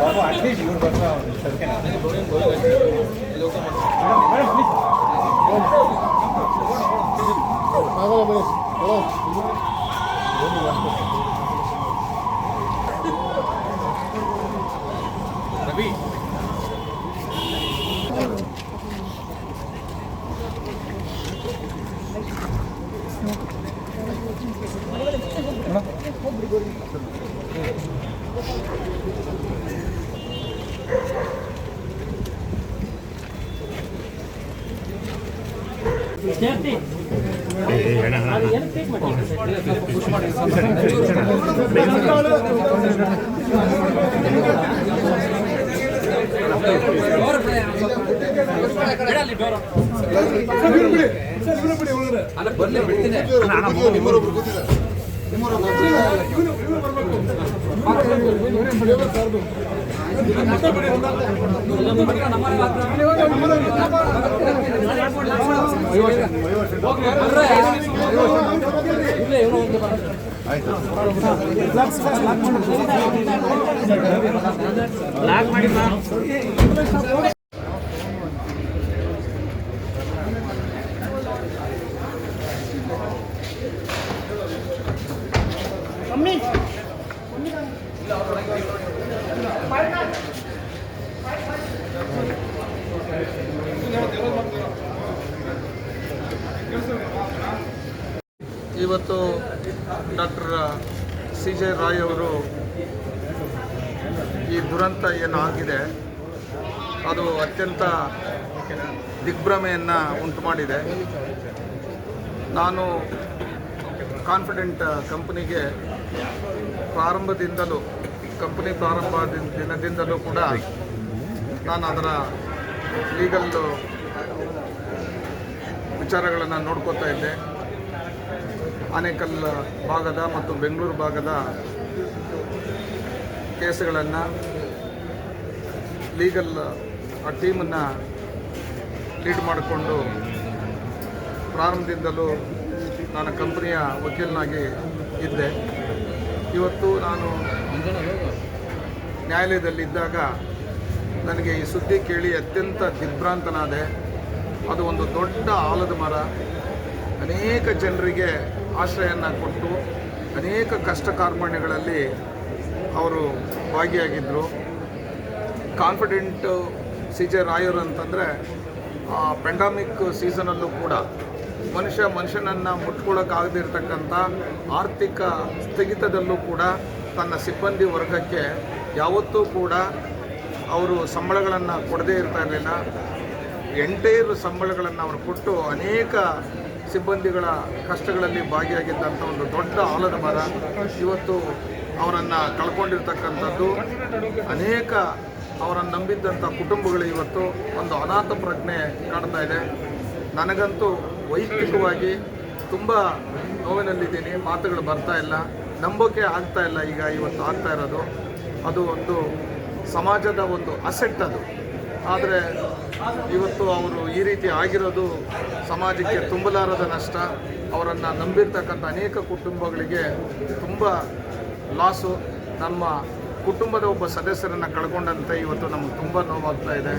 너무 안 되지 이런 거 저렇게 나. 너는 뭐야? 나가라 보내. 나가. 너무 많다. ಅಲ್ಲ ಬರ್ಲಿ ಬಿಡ್ತೀನಿ ನಿಮ್ಮೂರು ಗೊತ್ತಿಲ್ಲ ನಿಮ್ಮೂರು ಬರ್ಬೇಕು ಲಾಕ್ ಮಾಡಿ ಇವತ್ತು ಡಾಕ್ಟರ್ ಸಿ ಜೆ ರಾಯ್ ಅವರು ಈ ದುರಂತ ಏನು ಆಗಿದೆ, ಅದು ಅತ್ಯಂತ ದಿಗ್ಭ್ರಮೆಯನ್ನು ಉಂಟು ಮಾಡಿದೆ. ನಾನು ಕಾನ್ಫಿಡೆಂಟ್ ಕಂಪನಿಗೆ ಪ್ರಾರಂಭದಿಂದಲೂ, ಕಂಪನಿ ಪ್ರಾರಂಭ ದಿನದಿಂದಲೂ ಕೂಡ ನಾನು ಅದರ ಲೀಗಲ್ ವಿಚಾರಗಳನ್ನು ನೋಡ್ಕೋತಾ ಇದ್ದೆ. ಆನೇಕಲ್ ಭಾಗದ ಮತ್ತು ಬೆಂಗಳೂರು ಭಾಗದ ಕೇಸ್ಗಳನ್ನು ಲೀಗಲ್, ಆ ಟೀಮನ್ನು ಲೀಡ್ ಮಾಡಿಕೊಂಡು ಪ್ರಾರಂಭದಿಂದಲೂ ನಾನು ಕಂಪನಿಯ ವಕೀಲನಾಗಿ ಇದ್ದೆ. ಇವತ್ತು ನಾನು ನ್ಯಾಯಾಲಯದಲ್ಲಿದ್ದಾಗ ನನಗೆ ಈ ಸುದ್ದಿ ಕೇಳಿ ಅತ್ಯಂತ ದಿಗ್ಭ್ರಾಂತನಾದೆ. ಅದು ಒಂದು ದೊಡ್ಡ ಆಲದ ಮರ. ಅನೇಕ ಜನರಿಗೆ ಆಶ್ರಯವನ್ನು ಕೊಟ್ಟು ಅನೇಕ ಕಷ್ಟ ಕಾರ್ಪಣ್ಯಗಳಲ್ಲಿ ಅವರು ಭಾಗಿಯಾಗಿದ್ದರು ಕಾನ್ಫಿಡೆಂಟ್ ಸಿ ಜೆ ರಾಯರ್ ಅಂತಂದರೆ ಪೆಂಡಾಮಿಕ್ ಸೀಸನಲ್ಲೂ ಕೂಡ ಮನುಷ್ಯ ಮನುಷ್ಯನನ್ನು ಮುಟ್ಕೊಳ್ಳೋಕ್ಕಾಗದಿರ್ತಕ್ಕಂಥ ಆರ್ಥಿಕ ಸ್ಥಗಿತದಲ್ಲೂ ಕೂಡ ತನ್ನ ಸಿಬ್ಬಂದಿ ವರ್ಗಕ್ಕೆ ಯಾವತ್ತೂ ಕೂಡ ಅವರು ಸಂಬಳಗಳನ್ನು ಕೊಡದೇ ಇರ್ತಾ ಇರಲಿಲ್ಲ. ಎಂಟೈರ್ ಸಂಬಳಗಳನ್ನು ಅವರು ಕೊಟ್ಟು ಅನೇಕ ಸಿಬ್ಬಂದಿಗಳ ಕಷ್ಟಗಳಲ್ಲಿ ಭಾಗಿಯಾಗಿದ್ದಂಥ ಒಂದು ದೊಡ್ಡ ಆಲದ ಮರ ಇವತ್ತು ಅವರನ್ನು ಕಳ್ಕೊಂಡಿರ್ತಕ್ಕಂಥದ್ದು. ಅನೇಕ ಅವರನ್ನು ನಂಬಿದ್ದಂಥ ಕುಟುಂಬಗಳು ಇವತ್ತು ಒಂದು ಅನಾಥ ಪ್ರಜ್ಞೆ ಕಾಣ್ತಾ ಇದೆ. ನನಗಂತೂ ವೈಯಕ್ತಿಕವಾಗಿ ತುಂಬ ನೋವಿನಲ್ಲಿದ್ದೀನಿ. ಮಾತುಗಳು ಬರ್ತಾ ಇಲ್ಲ. ನಂಬೋಕೆ ಆಗ್ತಾ ಇಲ್ಲ. ಈಗ ಇವತ್ತು ಆಗ್ತಾ ಇರೋದು. ಅದು ಒಂದು ಸಮಾಜದ ಒಂದು ಅಸೆಟ್ ಅದು. ಆದರೆ ಇವತ್ತು ಅವರು ಈ ರೀತಿ ಆಗಿರೋದು ಸಮಾಜಕ್ಕೆ ತುಂಬಲಾರದ ನಷ್ಟ. ಅವರನ್ನು ನಂಬಿರ್ತಕ್ಕಂಥ ಅನೇಕ ಕುಟುಂಬಗಳಿಗೆ ತುಂಬ ಲಾಸು ನಮ್ಮ ಕುಟುಂಬದ ಒಬ್ಬ ಸದಸ್ಯರನ್ನು ಕಳ್ಕೊಂಡಂತೆ ಇವತ್ತು ನಮಗೆ ತುಂಬ ನೋವಾಗ್ತಾ ಇದೆ.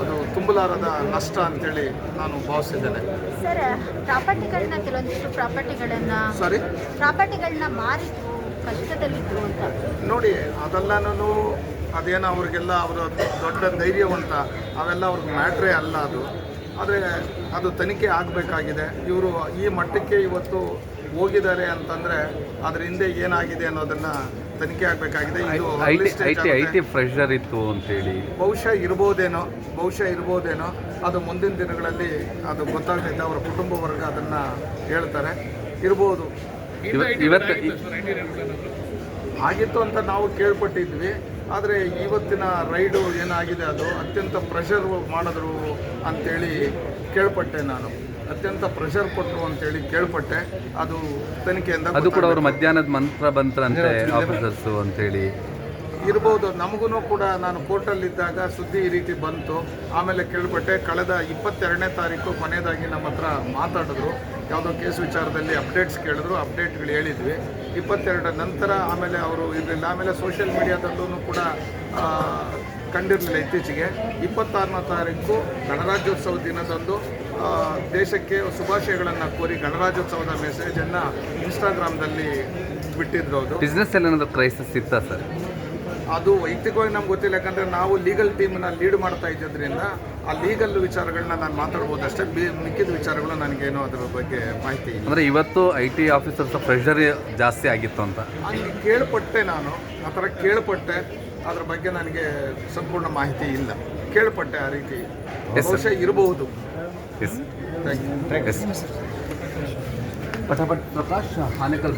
ಅದು ತುಂಬಲಾರದ ನಷ್ಟ ಅಂತೇಳಿ ನಾನು ಭಾವಿಸಿದ್ದೇನೆ. ಸರ್ ಪ್ರಾಪರ್ಟಿಗಳನ್ನ ಕೆಲವೊಂದಿಷ್ಟು ಪ್ರಾಪರ್ಟಿಗಳನ್ನ ಸಾರಿ ಪ್ರಾಪರ್ಟಿಗಳನ್ನ ಮಾರಿದ್ರು ಕಷ್ಟದಲ್ಲಿದ್ದರು ಅಂತ. ನೋಡಿ ಅದೆಲ್ಲನೂ ಅದೇನೋ ಅವ್ರಿಗೆಲ್ಲ ಅವರ ದೊಡ್ಡ ಧೈರ್ಯವಂತ ಅವೆಲ್ಲ ಅವ್ರಿಗೆ ಮ್ಯಾಟ್ರೇ ಅಲ್ಲ ಅದು. ಆದರೆ ಅದು ತನಿಖೆ ಆಗಬೇಕಾಗಿದೆ. ಇವರು ಈ ಮಟ್ಟಕ್ಕೆ ಇವತ್ತು ಹೋಗಿದ್ದಾರೆ ಅಂತಂದರೆ ಅದ್ರ ಹಿಂದೆ ಏನಾಗಿದೆ ಅನ್ನೋದನ್ನು ತನಿಖೆ ಆಗಬೇಕಾಗಿದೆ. ಇದು I early T stage I T I pressure ಇತ್ತು ಅಂತೇಳಿ. ಬಹುಶಃ ಇರ್ಬೋದೇನೋ ಬಹುಶಃ ಇರ್ಬೋದೇನೋ ಅದು ಮುಂದಿನ ದಿನಗಳಲ್ಲಿ ಅದು ಗೊತ್ತಾಗ್ತೈತೆ ಅವರ ಕುಟುಂಬ ವರ್ಗ ಅದನ್ನು ಹೇಳ್ತಾರೆ. ಇರ್ಬೋದು. ಆಗಿತ್ತು ಅಂತ ನಾವು ಕೇಳ್ಪಟ್ಟಿದ್ವಿ. ಆದರೆ ಇವತ್ತಿನ ರೈಡು ಏನಾಗಿದೆ ಅದು? ಅತ್ಯಂತ ಪ್ರೆಷರ್ ಮಾಡಿದ್ರು ಅಂತೇಳಿ ಕೇಳ್ಪಟ್ಟೆ ನಾನು. ಅತ್ಯಂತ ಪ್ರೆಷರ್ ಕೊಟ್ಟರು ಅಂತೇಳಿ ಕೇಳ್ಪಟ್ಟೆ. ಅದು ತನಿಖೆಯಿಂದ ಅದು ಕೂಡ ಅವರು. ಮಧ್ಯಾಹ್ನದ ಮಂತ್ರ ಬಂತ್ರಂತೆ ಆಫೀಸರ್ಸು ಅಂತೇಳಿ. ಇರ್ಬೋದು. ನಮಗೂ ಕೂಡ ನಾನು ಕೋರ್ಟಲ್ಲಿದ್ದಾಗ ಸುದ್ದಿ ಈ ರೀತಿ ಬಂತು. ಆಮೇಲೆ ಕೇಳ್ಬಿಟ್ಟೆ ಕಳೆದ ಇಪ್ಪತ್ತೆರಡನೇ ತಾರೀಕು ಕೊನೆಯದಾಗಿ ನಮ್ಮ ಹತ್ರ ಮಾತಾಡಿದ್ರು. ಯಾವುದೋ ಕೇಸ್ ವಿಚಾರದಲ್ಲಿ ಅಪ್ಡೇಟ್ಸ್ ಕೇಳಿದ್ರು, ಅಪ್ಡೇಟ್ಗಳು ಹೇಳಿದ್ವಿ. ಇಪ್ಪತ್ತೆರಡರ ನಂತರ ಆಮೇಲೆ ಅವರು ಇರಲಿಲ್ಲ. ಆಮೇಲೆ ಸೋಷಿಯಲ್ ಮೀಡಿಯಾದಲ್ಲೂ ಕೂಡ ಕಂಡಿರಲಿಲ್ಲ ಇತ್ತೀಚೆಗೆ. ಇಪ್ಪತ್ತಾರನೇ ತಾರೀಕು ಗಣರಾಜ್ಯೋತ್ಸವ ದಿನದಂದು ದೇಶಕ್ಕೆ ಶುಭಾಶಯಗಳನ್ನು ಕೋರಿ ಗಣರಾಜ್ಯೋತ್ಸವದ ಮೆಸೇಜನ್ನು ಇನ್ಸ್ಟಾಗ್ರಾಮ್ದಲ್ಲಿ ಬಿಟ್ಟಿದ್ರು ಅದು ಬಿಸ್ನೆಸ್ ಏನಾದ್ರು ಕ್ರೈಸಿಸ್ ಇತ್ತಾ ಸರ್? ಅದು ವೈಯಕ್ತಿಕವಾಗಿ ನಮ್ಗೆ ಗೊತ್ತಿಲ್ಲ ಯಾಕಂದರೆ ನಾವು ಲೀಗಲ್ ಟೀಮ್ನ ಲೀಡ್ ಮಾಡ್ತಾ ಇದ್ದಿದ್ದರಿಂದ ಆ ಲೀಗಲ್ ವಿಚಾರಗಳನ್ನ ನಾನು ಮಾತಾಡ್ಬೋದಷ್ಟೇ. ಬಿ ಮಿಕ್ಕಿದ ವಿಚಾರಗಳು ನನಗೇನು ಅದರ ಬಗ್ಗೆ ಮಾಹಿತಿ ಇಲ್ಲ. ಅಂದ್ರೆ ಇವತ್ತು ಐ ಟಿ ಆಫೀಸರ್ಸ್ ಪ್ರೆಷರ್ ಜಾಸ್ತಿ ಆಗಿತ್ತು ಅಂತ. ಹಂಗೆ ಕೇಳ್ಪಟ್ಟೆ ನಾನು ಆ ಥರ ಕೇಳ್ಪಟ್ಟೆ. ಅದ್ರ ಬಗ್ಗೆ ನನಗೆ ಸಂಪೂರ್ಣ ಮಾಹಿತಿ ಇಲ್ಲ. ಕೇಳ್ಪಟ್ಟೆ ಆ ರೀತಿ. ಬಹುಶಃ ಇರಬಹುದು. ಪಟಾಪಟ್ ಪ್ರಕಾಶ್ ಹಾನಿಕಲ್